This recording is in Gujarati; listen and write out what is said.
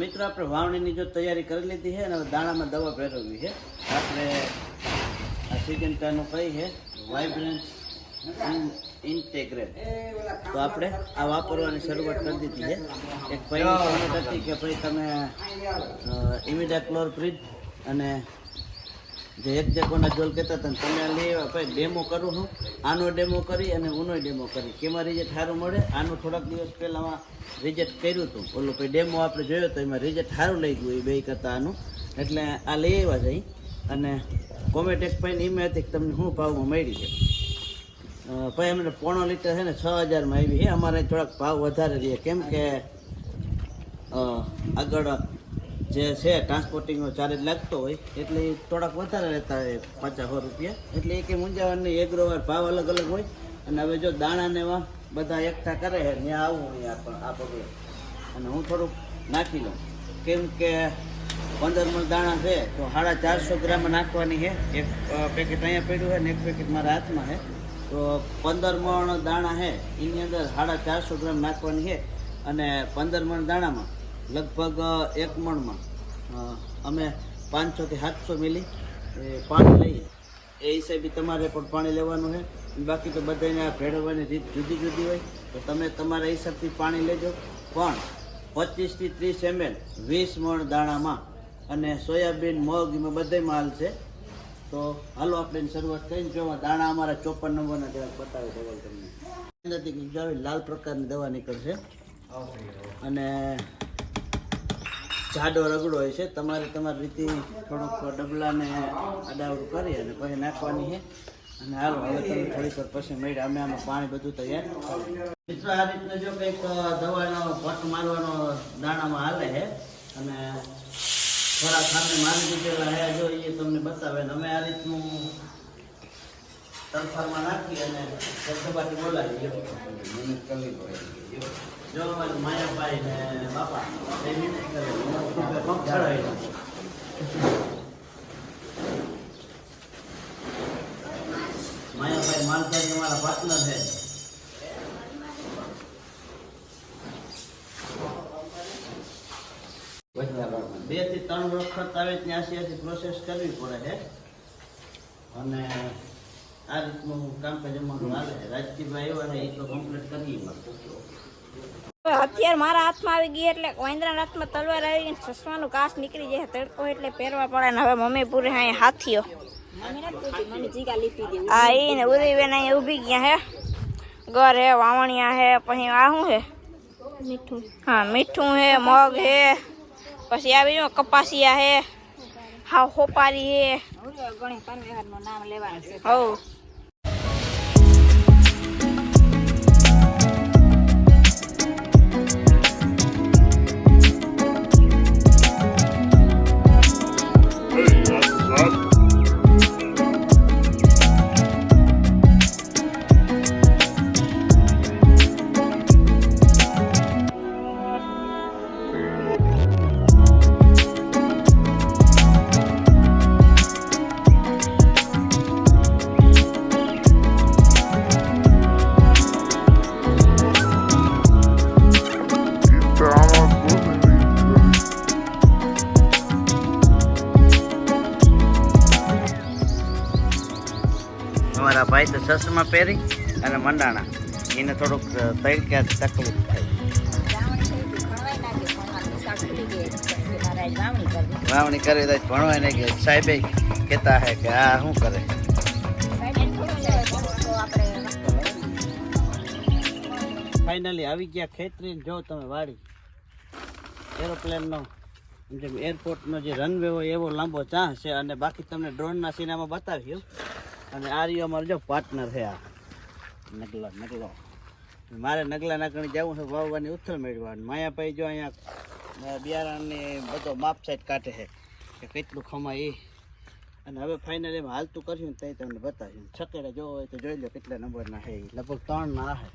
મિત્રો, આપણે વાવણીની જો તૈયારી કરી લીધી છે અને દાણામાં દવા ભેરવવી છે. આપણે આ સિજન્ટાનું કઈ છે? વાઇબ્રન્સ ઇન્ટેગ્રેટ તો આપણે આ વાપરવાની શરૂઆત કરી દીધી છે. એક ભાઈ હતી કે ભાઈ તમે ઇમિડા ક્લોરપ્રિડ અને જે એક જગ્યાના જોલ કહેતા હતા તમે લઈ આવ્યા, ભાઈ ડેમો કરું હું. આનો ડેમો કરી અને ઉનો ડેમો કરી. કેમાં રિઝલ્ટ સારું મળે? આનું થોડાક દિવસ પહેલાં રિઝલ્ટ કર્યું હતું. ઓલું ભાઈ ડેમો આપણે જોયો તો એમાં રિઝલ્ટ સારું લઈ ગયું એ બે કરતાં આનું. એટલે આ લઈ આવ્યા જઈ અને કોમેટ એક ભાઈને ઈમે હતી કે તમને શું ભાવમાં મળી છે? ભાઈ, અમને પોણો લીટર છે ને છ હજારમાં આવી છે. અમારે થોડાક ભાવ વધારે રહે કેમ કે આગળ જે છે ટ્રાન્સપોર્ટિંગનો ચાર્જ લાગતો હોય, એટલે એ થોડાક વધારે રહેતા હોય, પચાસ રૂપિયા. એટલે એ મુંજાવાની એગ્રોવાર ભાવ અલગ અલગ હોય, અને હવે જો દાણા ને એવા બધા એકઠા કરે છે, ત્યાં આવું અહીંયા આ પગલે. અને હું થોડુંક નાખી લઉં. કેમ કે પંદર મણ દાણા છે, તો સાડા ચારસો ગ્રામ નાખવાની છે. એક પેકેટ અહીંયા પડ્યું છે ને એક પેકેટ મારા હાથમાં છે. તો પંદર મણ દાણા છે, એની અંદર સાડા ચારસો ગ્રામ નાખવાની છે. અને પંદર મણ દાણામાં લગભગ એક મણમાં. અમે પાંચસોથી સાતસો મિલી એ પાણી લઈએ. એ હિસાબે તમારે પણ પાણી લેવાનું છે. બાકી તો બધાને આ ભેળવવાની રીત જુદી જુદી હોય. તો તમે તમારા હિસાબથી પાણી લેજો. પણ પચીસથી ત્રીસ એમએલ વીસ મણ દાણામાં અને સોયાબીન મગ એમાં બધામાં માલ છે. તો હાલો આપણે શરૂઆત કરીને જોવા દાણા અમારા ચોપન નંબરના જરાક બતાવી દેવા તમને. અંદરથી લાલ પ્રકારની દવા નીકળશે. અને જાડો રગડો હોય છે તમારે તમારી રીતે થોડુંક ડબલાને આડાવડું કરી અને પછી નાખવાની છે. અને હાલો હવે તમે થોડીક વાર પછી મળ્યા અમે આમાં પાણી બધું તૈયાર મિત્રો આ રીતના જો કંઈક દવાનો પટ મારવાનો દાણામાં હાલે છે. અને થોડા સામે મારી દીધેલા હે જો એ તમને બતાવે ને અમે આ રીતનું તરફારમાં નાખી અને સબાટી બોલાવીએ. જો માયાભાઈ ને બાપા માયાભાઈ માલધારી અમારા પાર્ટનર છે. બેથી ત્રણ વખત આવે ત્યાં ત્યાંથી પ્રોસેસ કરવી પડે છે. અને આ રીતનું કામકાજ અમારું હાલે. છે રાજકીયભાઈ ને એ તો કમ્પ્લીટ કરી હવે અત્યારે મારા હાથમાં આવી ગઈ એટલે વાંદરાના હાથમાં તલવાર આવી ગઈ ચશ્માનું કાચ નીકળી જાય તડકો એટલે પહેરવા પડે ને હવે મમ્મી પૂરે અહીંયા હાથીઓ. હા એ ને ઉરી બેન અહીંયા ઊભી ગયા હે. ઘર હે વાવણિયા હે પછી આ શું હે? મીઠું. હા મીઠું હે મગ હે પછી આવી જો કપાસિયા હે હા હોપારી હે. હવ લેવાનું છે. તો ચશ્મા પહેરી અને મંડાણા. એને થોડુંક તડક્યા તકલીફ થાય વાવણી કરવી તો ભણવાય ને કે સાહેબે કહેતા હે કે આ શું કરે? ફાઇનલી આવી ગયા ખેતરી જો તમે વાડી. એરોપ્લેનનો એરપોર્ટનો જે રનવે હોય એવો લાંબો ચાંસ છે અને બાકી તમને ડ્રોનના સિનેમા બતાવ્યું અને આ રહ્યો અમારો જો પાર્ટનર છે આ. નગલો નગલો. મારે નગલા નાકણી જવું છે, વાવવાની ઉથલ મેળવવાની માયાભાઈ જો અહીંયા બિયારણની બધો માપ સાઈડ કાઢે છે કે કેટલું ખમાય એ અને હવે ફાઇનલ એમાં હાલતું કર્યું ને ત્યાં તમને બતાવ્યું છકેડા જોવો હોય તો જોઈ લો કેટલા નંબરના છે. લગભગ ત્રણના છે.